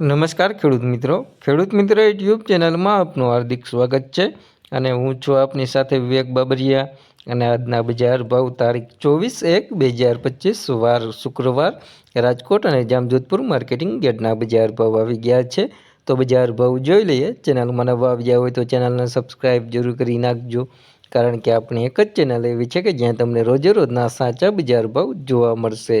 નમસ્કાર ખેડૂત મિત્રો. ખેડૂત મિત્રો યુટ્યુબ ચેનલમાં આપનું હાર્દિક સ્વાગત છે અને હું છું આપની સાથે વિવેક બાબરિયા અને આજના બજાર ભાવ તારીખ ચોવીસ એક બે હજાર પચીસ વાર શુક્રવાર રાજકોટ અને જામજોધપુર માર્કેટિંગ ગેટના બજાર ભાવ આવી ગયા છે. તો બજાર ભાવ જોઈ લઈએ. ચેનલમાં નવા આવ્યા હોય તો ચેનલને સબસ્ક્રાઈબ જરૂર કરી નાખજો. કારણ કે આપણી એક જ ચેનલ એવી છે કે જ્યાં તમને રોજે રોજના સાચા બજાર ભાવ જોવા મળશે.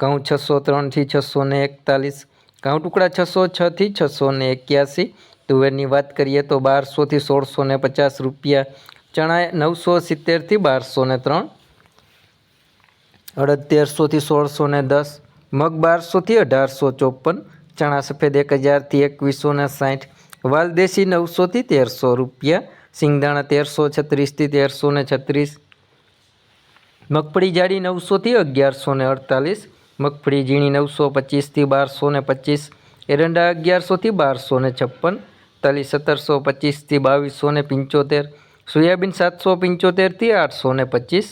ઘઉં છસો ત્રણથી છસો ને એકતાલીસ, ઘઉં ટુકડા છસો છથી છસો ને એક્યાસી. તુવેરની વાત કરીએ તો બારસોથી સોળસો ને પચાસ રૂપિયા ચણા નવસો સિત્તેરથી બારસો ને ત્રણ, અડદ તેરસોથી સોળસો ને દસ, મગ બારસોથી અઢારસો ચોપન, ચણા સફેદ એક હજારથી એકવીસો ને સાઠ વાલદેશી નવસોથી તેરસો રૂપિયા, સિંગદાણા તેરસો છત્રીસથી તેરસો ને છત્રીસ, મગફળી જાડી નવસોથી અગિયારસો ને અડતાલીસ મગફળી ઝીણી નવસો પચીસથી બારસો ને પચીસ, એરંડા અગિયારસોથી બારસો ને છપ્પન, તલી સત્તરસો પચીસથી બાવીસો ને પંચોતેર, સોયાબીન સાતસો પંચોતેરથી આઠસો ને પચીસ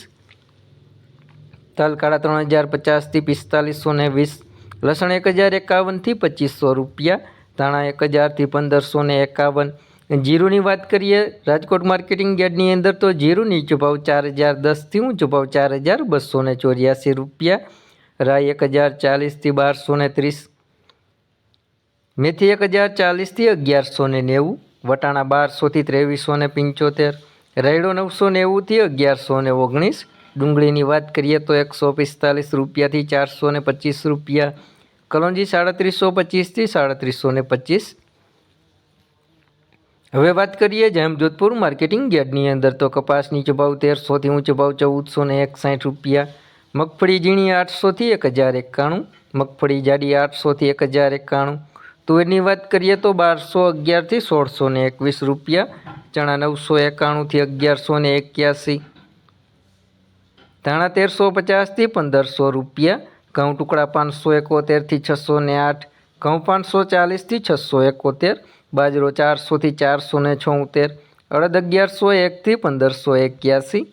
તલ કાળા ત્રણ હજાર પચાસથી પિસ્તાલીસો ને વીસ, લસણ એક હજાર એકાવનથી પચીસો રૂપિયા, ધાણા એક હજારથી પંદરસો ને એકાવન. જીરુની વાત કરીએ, રાજકોટ માર્કેટિંગ યાર્ડની અંદર તો જીરુની ચૂપાવ ચાર હજાર દસથી ઊંચો ભાવ ચાર હજાર બસો ને ચોર્યાસી રૂપિયા રાઈ એક હજાર ચાલીસથી બારસો ને ત્રીસ. મેથી એક હજાર ચાલીસથી અગિયારસો ને નેવું. વટાણા બારસોથી ત્રેવીસો ને પંચોતેર. રાયડો નવસો નેવુંથી અગિયારસો ને ઓગણીસ. ડુંગળીની વાત કરીએ તો એકસો પિસ્તાલીસ રૂપિયાથી ચારસો ને પચીસ રૂપિયા. કલોંજી સાડત્રીસો પચીસથી સાડત્રીસો ને પચીસ. હવે વાત કરીએ જેમ જોધપુર માર્કેટિંગ યાર્ડની અંદર તો કપાસ નીચો ભાવ તેરસોથી ઊંચો ભાવ ચૌદસો ને એકસાઠ રૂપિયા. મગફળી ઝીણી આઠસોથી એક હજાર એકાણું, મગફળી જાડી આઠસોથી એક હજાર એકાણું. તુવેરની વાત કરીએ તો બારસો અગિયારથી સોળસો ને એકવીસ રૂપિયા, ચણા નવસો એકાણુંથી અગિયારસો ને એક્યાસી. ધાણા તેરસો પચાસથી પંદરસો રૂપિયા, ઘઉં ટુકડા પાંચસો એકોતેરથી છસો ને આઠ, ઘઉં પાંચસો ચાલીસથી છસો એકોતેર, બાજરો ચારસોથી ચારસો ને છોતેર, અડદ અગિયારસો એકથી પંદરસો એક્યાસી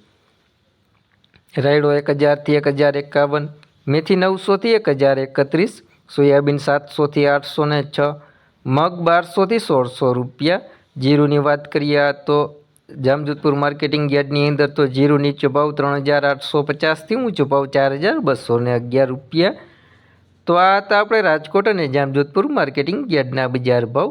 રાયડો એક હજારથી એક હજાર એકાવન, મેથી નવસોથી એક હજાર એકત્રીસ, સોયાબીન સાતસોથી આઠસો ને છ, મગ બારસોથી સોળસો રૂપિયા. જીરુની વાત કરીએ તો જામજોધપુર માર્કેટિંગ યાર્ડની અંદર તો જીરું નીચો ભાવ ત્રણ હજાર આઠસો પચાસથી ઊંચો ભાવ ચાર હજાર બસો ને અગિયાર રૂપિયા. તો આ હતા આપણે રાજકોટ અને જામજોધપુર માર્કેટિંગ યાર્ડના બજાર ભાવ.